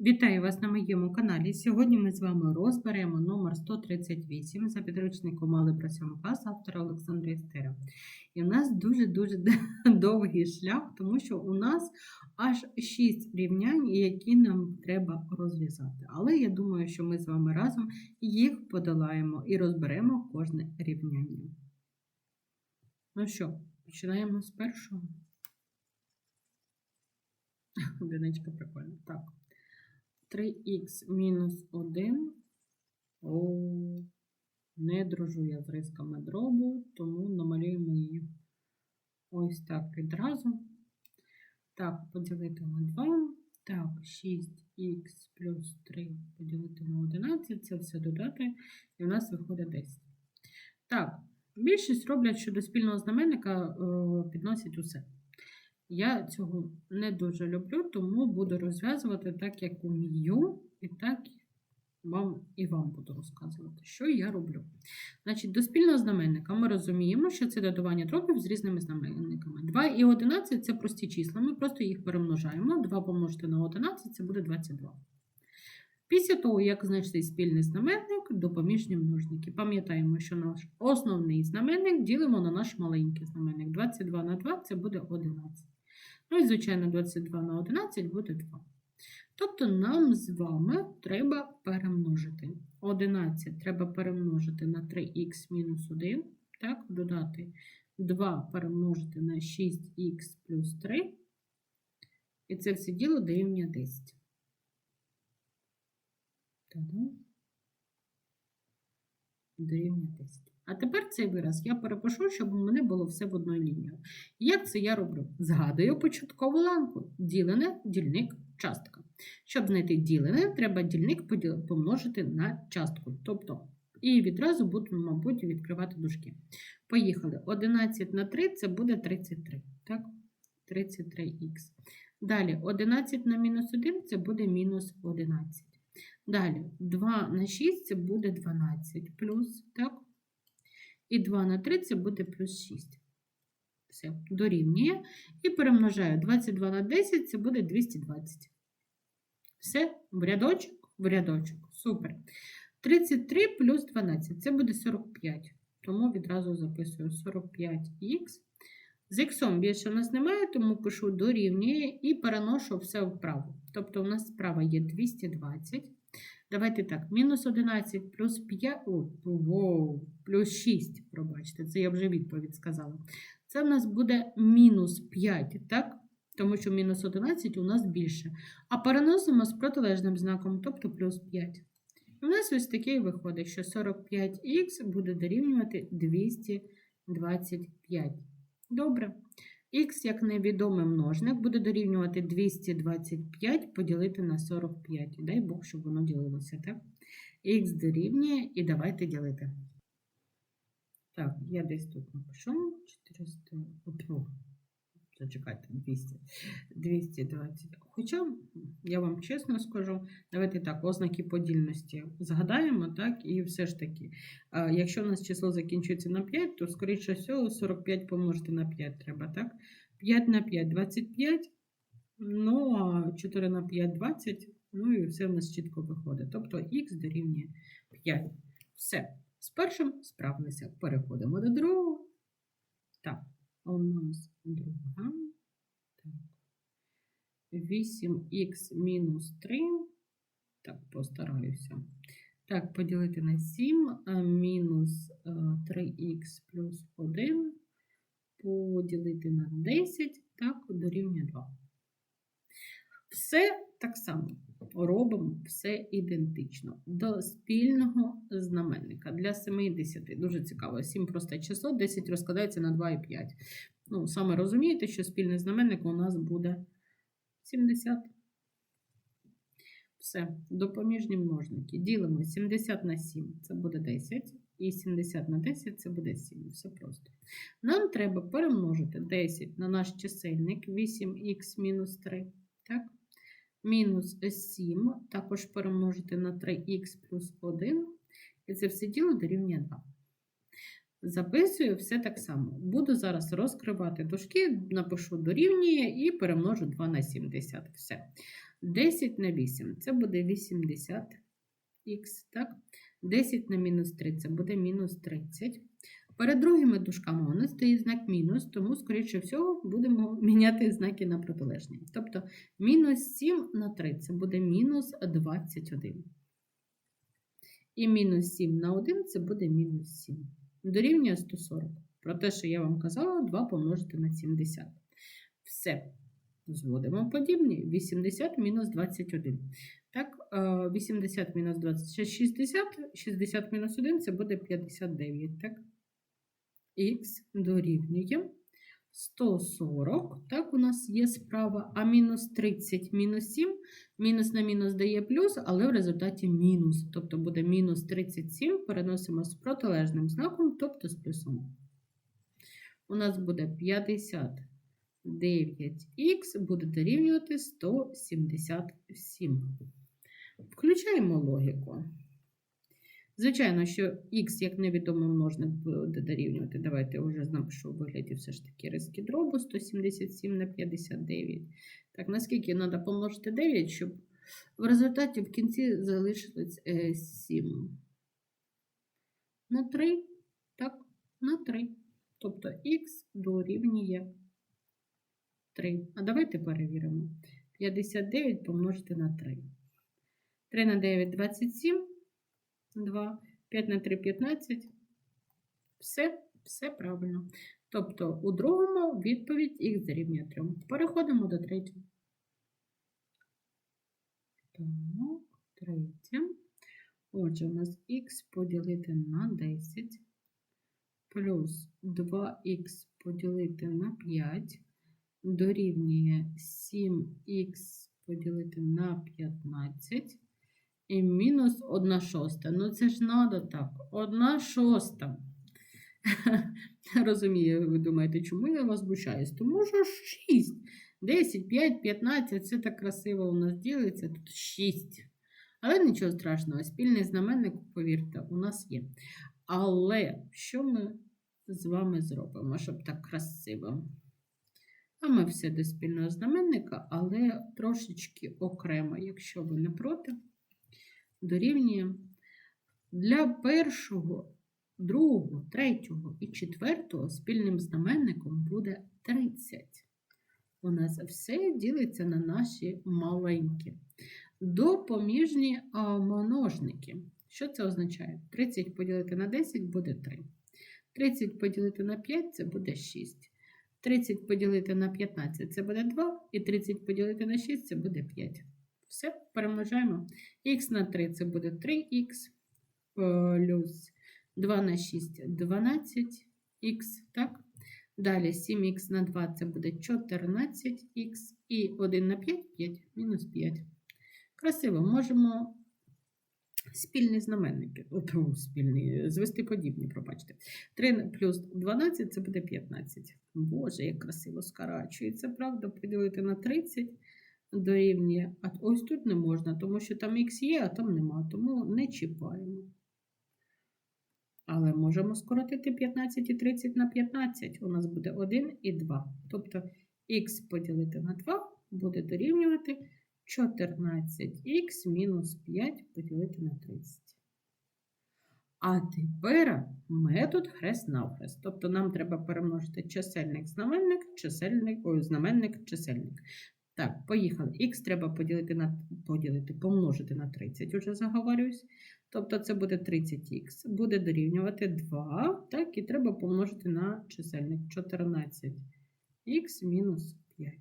Вітаю вас на моєму каналі. Сьогодні ми з вами розберемо номер 138 за підручником Алgebra 7 клас автора Олександра Істера. І у нас дуже-дуже довгий шлях, тому що у нас аж 6 рівнянь, які нам треба розв'язати. Але я думаю, що ми з вами разом їх подолаємо і розберемо кожне рівняння. Ну що, починаємо з першого. Одиничка прикольна. Так. 3х мінус 1. О, не дружу я з рисками дробу, тому намалюємо її ось так відразу. Так, поділити на 2. Так, 6х плюс 3 поділити на 11. Це все додати, і в нас виходить 10. Так, більшість роблять, що до спільного знаменника е, підносять усе. Я цього не дуже люблю, тому буду розв'язувати так, як умію, і так вам і вам буду розказувати, що я роблю. Значить, до спільного знаменника ми розуміємо, що це додавання дробів з різними знаменниками. 2 і 11 це прості числа, ми просто їх перемножаємо. 2 помножити на 11 це буде 22. Після того, як знайшли спільний знаменник, допоміжні множники. Пам'ятаємо, що наш основний знаменник ділимо на наш маленький знаменник. 22 на 2 це буде 11. Ну і, звичайно, 22 на 11 буде 2. Тобто нам з вами треба перемножити. 11 треба перемножити на 3х мінус 1. Так, додати 2 перемножити на 6х плюс 3. І це все діло дорівнює 10. Та-дам. Дорівнює 10. А тепер цей вираз я перепишу, щоб у мене було все в одній лінії. Як це я роблю? Згадую початкову ланку. Ділене, дільник, частка. Щоб знайти ділене, треба дільник помножити на частку. Тобто, і відразу буду, мабуть, відкривати дужки. Поїхали. 11 на 3 це буде 33. Так? 33х. Далі 11 на мінус 1 це буде мінус 11. Далі 2 на 6 це буде 12 плюс, так? І 2 на 3 це буде плюс 6. Все, дорівнює. І перемножаю 22 на 10 це буде 220. Все, в рядочок, в рядочок. Супер. 33 плюс 12 це буде 45. Тому відразу записую 45х. З х більше у нас немає, тому пишу дорівнює і переношу все вправо. Тобто у нас справа є 220. Давайте так, мінус 11 плюс 5, о, воу, плюс 6, пробачте, це я вже відповідь сказала. Це в нас буде мінус 5, так? Тому що мінус 11 у нас більше. А переносимо з протилежним знаком, тобто плюс 5. У нас ось таке виходить, що 45х буде дорівнювати 225. Добре. Х, як невідомий множник, буде дорівнювати 225 поділити на 45. Дай Бог, щоб воно ділилося, так? Х дорівнює і давайте ділити. Так, я десь тут напишу 400. Зачекайте, 200. 220. Хоча, я вам чесно скажу, давайте так, ознаки подільності згадаємо, так, і все ж таки, якщо у нас число закінчується на 5, то, скоріше всього, 45 помножити на 5 треба, так? 5 на 5 – 25, ну, а 4 на 5 – 20, ну і все в нас чітко виходить. Тобто х дорівнює 5. Все, з першим справилися. Переходимо до другого. Так, у нас друга. Так. 8х мінус 3. Так, постараюся. Так, поділити на 7, мінус 3х плюс 1 поділити на 10, так, дорівнює 2. Все так само робимо, все ідентично. До спільного знаменника для 70. Дуже цікаво. 7 просте число, 10 розкладається на 2 і 5. Ну, саме розумієте, що спільний знаменник у нас буде 70. Все, допоміжні множники. Ділимо 70 на 7, це буде 10. І 70 на 10 це буде 7. Все просто. Нам треба перемножити 10 на наш чисельник 8х мінус 3. Так? Мінус 7, також перемножити на 3х плюс 1. І це все діло дорівнює 2. Записую все так само. Буду зараз розкривати дужки, напишу дорівнює і перемножу 2 на 70. Все. 10 на 8 це буде 80х, так? 10 на мінус 3 це буде мінус 30. Перед другими дужками у нас стоїть знак мінус, тому, скоріше всього, будемо міняти знаки на протилежні. Тобто мінус 7 на 3 це буде мінус 21. І мінус 7 на 1 це буде мінус 7. Дорівнює 140. Про те, що я вам казала, 2 помножити на 70. Все. Зводимо подібні. 80 мінус 21. Так, е, 80 мінус 20 – 60, 60 мінус 1 це буде 59. Так? Х дорівнює 140. Так, у нас є справа, а мінус 30 мінус 7. Мінус на мінус дає плюс, але в результаті мінус. Тобто буде мінус 37, переносимо з протилежним знаком, тобто з плюсом. У нас буде 59х буде дорівнювати 177. Включаємо логіку. Звичайно, що х як невідомий множник буде дорівнювати. Давайте вже напишу у вигляді все ж таки риски дробу 177 на 59. Так, наскільки треба помножити 9, щоб в результаті в кінці залишилось 7. На 3, так, на 3. Тобто х дорівнює 3. А давайте перевіримо. 59 помножити на 3. 3 на 9 27. 2, 5 на 3 15. Все, все правильно. Тобто у другому відповідь х дорівнює 3. Переходимо до третього. Так, третє. Отже, у нас х поділити на 10 плюс 2х поділити на 5 дорівнює 7х поділити на 15 і мінус 1 шоста. Ну, це ж надо так. 1 шоста. Розумію, ви думаєте, чому я возмущаюсь? Тому що 6. 10, 5, 15 це так красиво у нас ділиться. Тут 6. Але нічого страшного, спільний знаменник, повірте, у нас є. Але що ми з вами зробимо, щоб так красиво? А ми все до спільного знаменника, але трошечки окремо, якщо ви не проти дорівнює для першого, другого, третього і четвертого спільним знаменником буде 30. У нас все ділиться на наші маленькі. Допоміжні множники. Що це означає? 30 поділити на 10 буде 3. 30 поділити на 5 це буде 6. 30 поділити на 15 це буде 2, і 30 поділити на 6 це буде 5. Все, перемножаємо. Х на 3 це буде 3х плюс 2 на 6 12х. так? Далі 7х на 2 це буде 14х і 1 на 5 5, мінус 5. Красиво, можемо спільні знаменники, О, спільні, звести подібні, пробачте. 3 плюс 12 це буде 15. Боже, як красиво скорачується, правда? Поділити на 30 дорівнює. А ось тут не можна, тому що там х є, а там нема, тому не чіпаємо. Але можемо скоротити 15 і 30 на 15. У нас буде 1 і 2. Тобто х поділити на 2 буде дорівнювати 14х мінус 5 поділити на 30. А тепер метод хрест-навхрест. Тобто нам треба перемножити чисельник знаменник, чисельник, ой, знаменник, чисельник. Так, поїхали. Х треба поділити на поділити, помножити на 30, уже заговорююсь. Тобто це буде 30х. Буде дорівнювати 2. Так, і треба помножити на чисельник 14х мінус 5.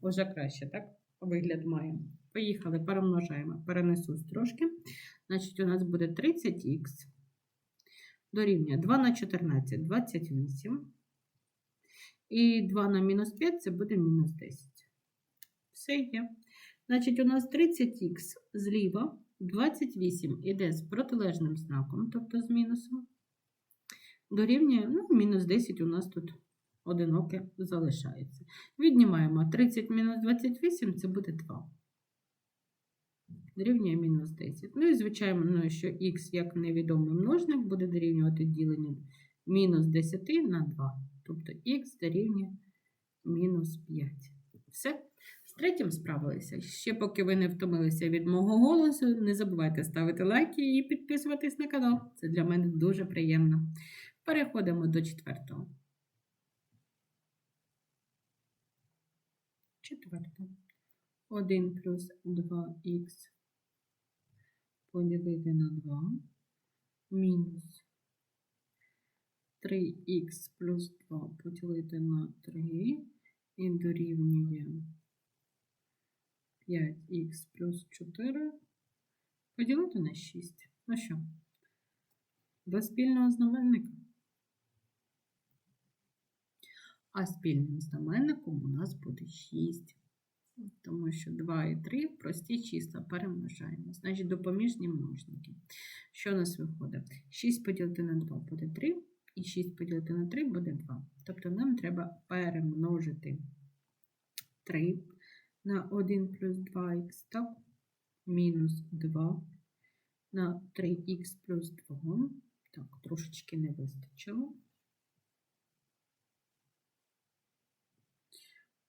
Уже краще, так? Вигляд маємо. Поїхали, перемножаємо. Перенесу трошки. Значить, у нас буде 30х. Дорівнює 2 на 14 28. І 2 на мінус 5 це буде мінус 10. Все є. Значить, у нас 30х зліва, 28 іде з протилежним знаком, тобто з мінусом. Дорівнює, ну, мінус 10 у нас тут одиноке залишається. Віднімаємо 30 мінус 28, це буде 2. Дорівнює мінус 10. Ну і, звичайно, ну, що х як невідомий множник буде дорівнювати діленням мінус 10 на 2. Тобто х дорівнює мінус 5. Все третім справилися. Ще поки ви не втомилися від мого голосу, не забувайте ставити лайки і підписуватись на канал. Це для мене дуже приємно. Переходимо до четвертого. Четвертого. 1 плюс 2х поділити на 2 мінус 3х плюс 2 поділити на 3 і дорівнює 5х плюс 4 поділити на 6. Ну що, до спільного знаменника. А спільним знаменником у нас буде 6. Тому що 2 і 3 прості числа перемножаємо. Значить, допоміжні множники. Що у нас виходить? 6 поділити на 2 буде 3, і 6 поділити на 3 буде 2. Тобто нам треба перемножити 3 на 1 плюс 2х, так? Мінус 2 на 3х плюс 2. Так, трошечки не вистачило.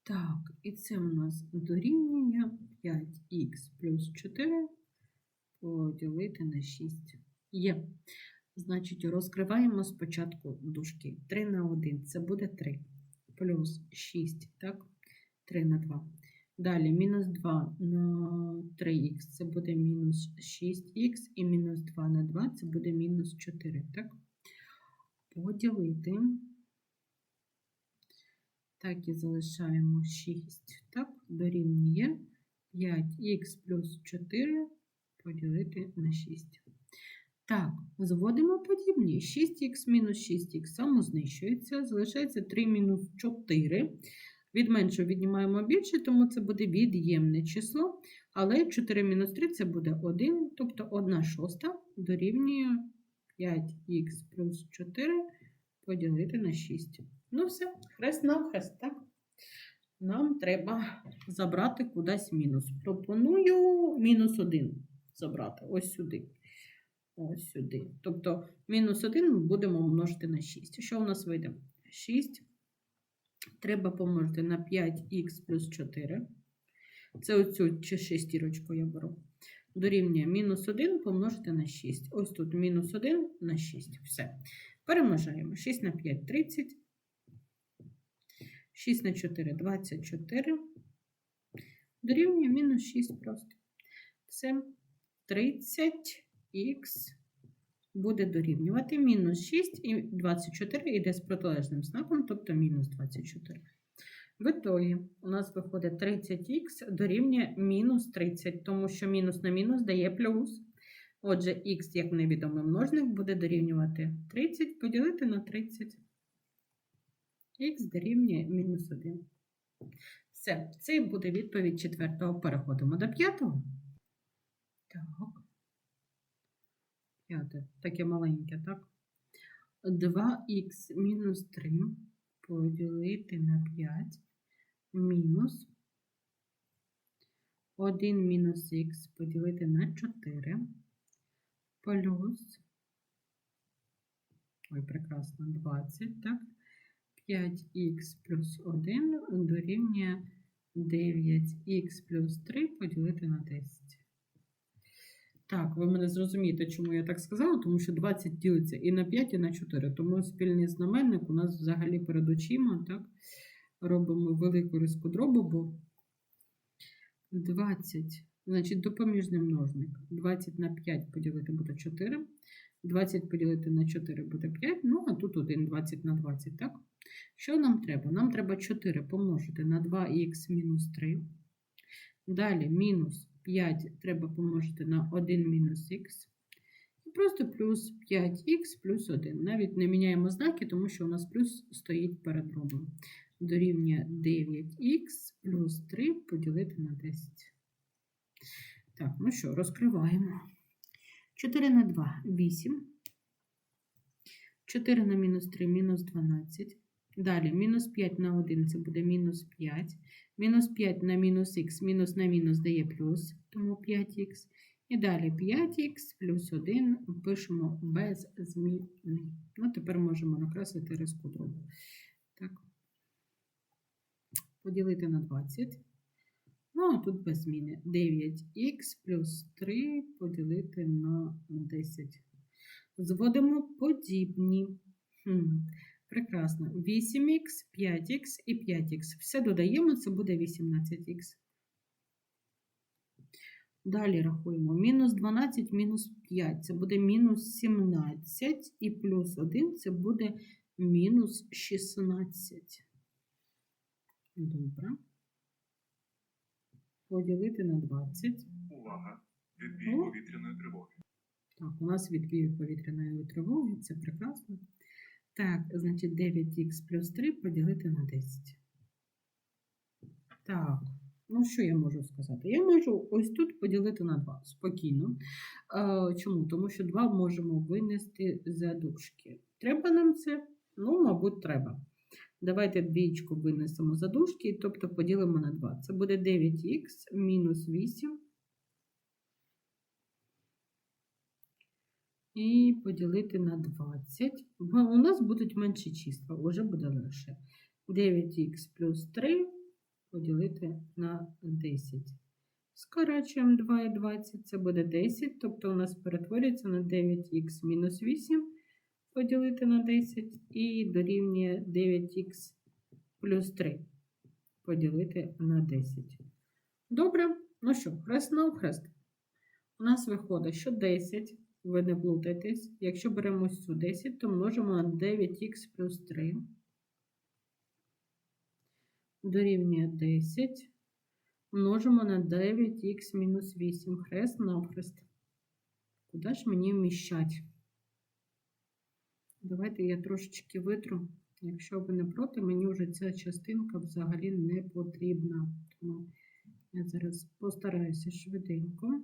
Так, і це у нас дорівнює 5х плюс 4 поділити на 6. Є. Значить, розкриваємо спочатку дужки. 3 на 1 це буде 3. Плюс 6, так? 3 на 2. Далі мінус 2 на 3х це буде мінус 6х, і мінус 2 на 2 це буде мінус 4, так? Поділити. Так і залишаємо 6, так, дорівнює 5х плюс 4 поділити на 6. Так, зводимо подібні. 6х мінус 6х самознищується, залишається 3 мінус 4. Від меншого віднімаємо більше, тому це буде від'ємне число. Але 4 мінус 3 це буде 1, тобто 1 шоста дорівнює 5х плюс 4 поділити на 6. Ну все, хрест навхрест, так? Нам треба забрати кудись мінус. Пропоную мінус 1 забрати ось сюди. Ось сюди. Тобто мінус 1 ми будемо множити на 6. Що у нас вийде? 6. Треба помножити на 5х плюс 4. Це оцю чи шестірочку я беру. Дорівнює мінус 1 помножити на 6. Ось тут мінус 1 на 6. Все. Перемножаємо. 6 на 5 30. 6 на 4 24. Дорівнює мінус 6 просто. Все. 30х буде дорівнювати мінус 6 і 24 йде з протилежним знаком, тобто мінус 24. В ітогі у нас виходить 30х дорівнює мінус 30, тому що мінус на мінус дає плюс. Отже, х, як невідомий множник, буде дорівнювати 30 поділити на 30. Х дорівнює мінус 1. Все, це буде відповідь четвертого. Переходимо до п'ятого. Так. П'яте, таке маленьке, так? 2х мінус 3 поділити на 5 мінус 1 мінус х поділити на 4 плюс, ой, прекрасно, 20, так? 5х плюс 1 дорівнює 9х плюс 3 поділити на 10. Так, ви мене зрозумієте, чому я так сказала, тому що 20 ділиться і на 5, і на 4. Тому спільний знаменник у нас взагалі перед очима, так? Робимо велику риску дробу, бо 20, значить, допоміжний множник. 20 на 5 поділити буде 4. 20 поділити на 4 буде 5. Ну, а тут 1, 20 на 20, так? Що нам треба? Нам треба 4 помножити на 2х мінус 3. Далі мінус 5 треба помножити на 1 мінус х. І просто плюс 5х плюс 1. Навіть не міняємо знаки, тому що у нас плюс стоїть перед дробом. Дорівнює 9х плюс 3 поділити на 10. Так, ну що, розкриваємо. 4 на 2 8. 4 на мінус 3 мінус 12. Далі мінус 5 на 1 це буде мінус 5. Мінус 5 на мінус х, мінус на мінус дає плюс, тому 5х. І далі 5х плюс 1 пишемо без зміни. Ну, тепер можемо накреслити риску дробу. Так. Поділити на 20. Ну, а тут без зміни. 9х плюс 3 поділити на 10. Зводимо подібні. Хм. Прекрасно. 8х, 5х і 5х. Все додаємо, це буде 18х. Далі рахуємо. Мінус 12, мінус 5. Це буде мінус 17. І плюс 1 це буде мінус 16. Добре. Поділити на 20. Увага! Відбій повітряної тривоги. Так, у нас відбій повітряної тривоги, це прекрасно. Так, значить 9х плюс 3 поділити на 10. Так, ну що я можу сказати? Я можу ось тут поділити на 2 спокійно. А, чому? Тому що 2 можемо винести за дужки. Треба нам це? Ну, мабуть, треба. Давайте двічку винесемо за дужки, тобто поділимо на 2. Це буде 9х мінус 8 і поділити на 20. Бо У нас будуть менші числа, вже буде легше. 9х плюс 3 поділити на 10. Скорачуємо 2 і 20, це буде 10, тобто у нас перетворюється на 9х мінус 8 поділити на 10 і дорівнює 9х плюс 3 поділити на 10. Добре, ну що, хрест на хрест. У нас виходить, що 10, ви не плутайтесь. Якщо беремо цю 10, то множимо на 9х плюс 3. Дорівнює 10. Множимо на 9х мінус 8. Хрест навхрест. Куди ж мені вміщать? Давайте я трошечки витру. Якщо ви не проти, мені вже ця частинка взагалі не потрібна. Тому я зараз постараюся швиденько.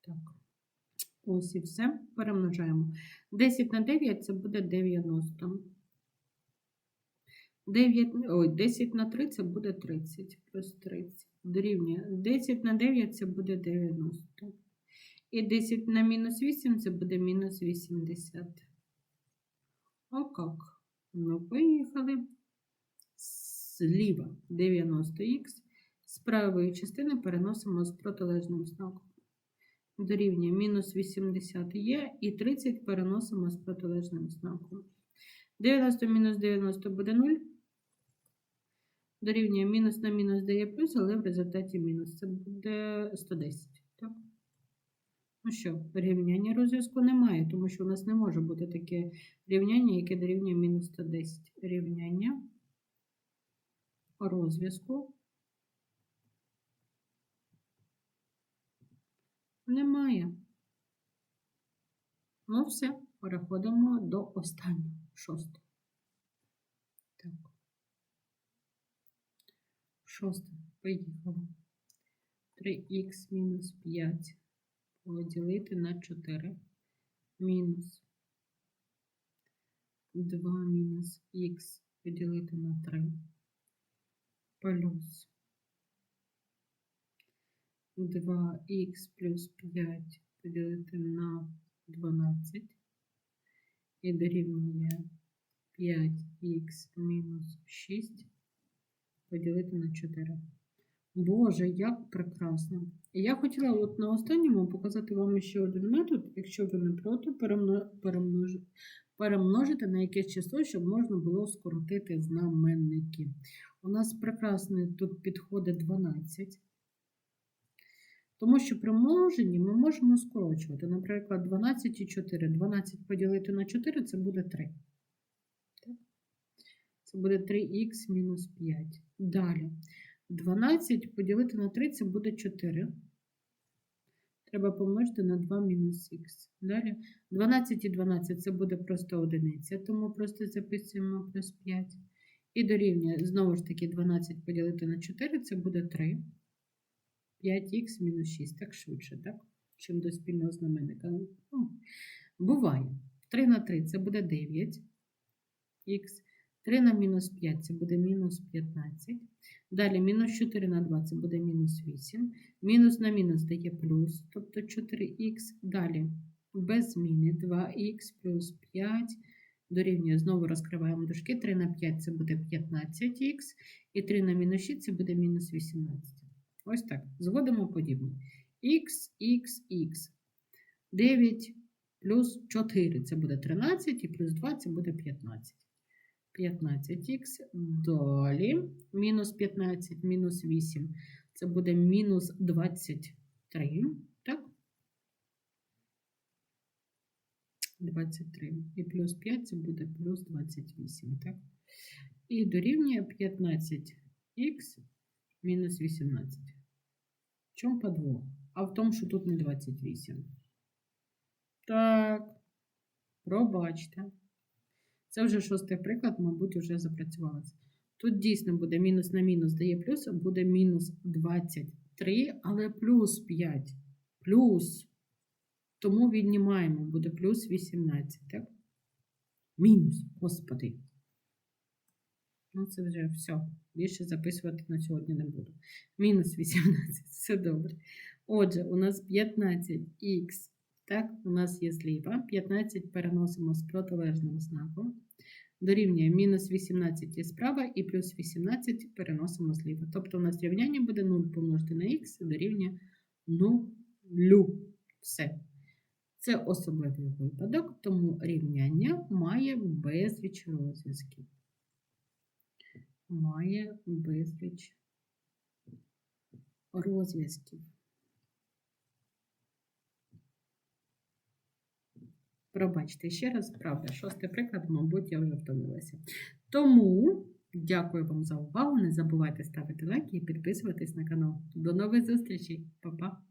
Так, ось і все. Перемножаємо. 10 на 9 це буде 90. 9, ой, 10 на 3 це буде 30 плюс 30. Дорівнює. 10 на 9 це буде 90. І 10 на мінус 8 це буде мінус 80. О як? Ну, поїхали. Зліва 90х. З правої частини переносимо з протилежним знаком. Дорівнює мінус 80 є, і 30 переносимо з протилежним знаком. 90 мінус 90 буде 0. Дорівнює мінус на мінус дає плюс, але в результаті мінус. Це буде 110. Так? Ну що, рівняння розв'язку немає, тому що у нас не може бути таке рівняння, яке дорівнює мінус 110. Рівняння розв'язку немає. Ну, все, переходимо до останнього, шостого. Так. Шосте. Поїхали. 3х мінус 5 поділити на 4 мінус 2 мінус х поділити на 3 плюс 2х плюс 5 поділити на 12 і дорівнює 5х мінус 6 поділити на 4. Боже, як прекрасно! Я хотіла от на останньому показати вам ще один метод, якщо ви не проти, перемно- перемножити на якесь число, щоб можна було скоротити знаменники. У нас прекрасний тут підходить 12. Тому що при множенні ми можемо скорочувати. Наприклад, 12 і 4. 12 поділити на 4 це буде 3. Це буде 3х мінус 5. Далі. 12 поділити на 3 це буде 4. Треба помножити на 2 мінус х. Далі 12 і 12 це буде просто одиниця, тому просто записуємо плюс 5. І дорівнює, знову ж таки, 12 поділити на 4 це буде 3. 5х мінус 6, так швидше, так? Чим до спільного знаменника. Ну, буває. 3 на 3 це буде 9х. 3 на мінус 5 це буде мінус 15. Далі мінус 4 на 2 це буде мінус 8. Мінус на мінус дає плюс, тобто 4х. Далі без зміни 2х плюс 5 Дорівнює, знову розкриваємо дужки. 3 на 5 це буде 15х, і 3 на мінус 6 це буде мінус 18. Ось так. Зводимо подібне. х, х, х. 9 плюс 4 це буде 13, і плюс 2 це буде 15. 15х. Далі мінус 15, мінус 8. Це буде мінус 23. Так? 23. І плюс 5 це буде плюс 28. Так? І дорівнює 15х мінус 18. В чому подвох? А в тому, що тут не 28. Так, пробачте. Це вже шостий приклад, мабуть, вже запрацювалося. Тут дійсно буде мінус на мінус дає плюс, буде мінус 23, але плюс 5. Плюс. Тому віднімаємо, буде плюс 18, так? Мінус, господи. Ну, це вже все. Більше записувати на сьогодні не буду. Мінус 18, все добре. Отже, у нас 15х. Так, у нас є зліва. 15 переносимо з протилежним знаком. Дорівнює мінус 18 є справа і плюс 18 переносимо зліва. Тобто у нас рівняння буде 0 помножити на х дорівнює 0. Все. Це особливий випадок, тому рівняння має безліч розв'язків. Має безліч розв'язків. Пробачте ще раз, правда, шостий приклад, мабуть, я вже втомилася. Тому дякую вам за увагу. Не забувайте ставити лайки і підписуватись на канал. До нових зустрічей, Па-па!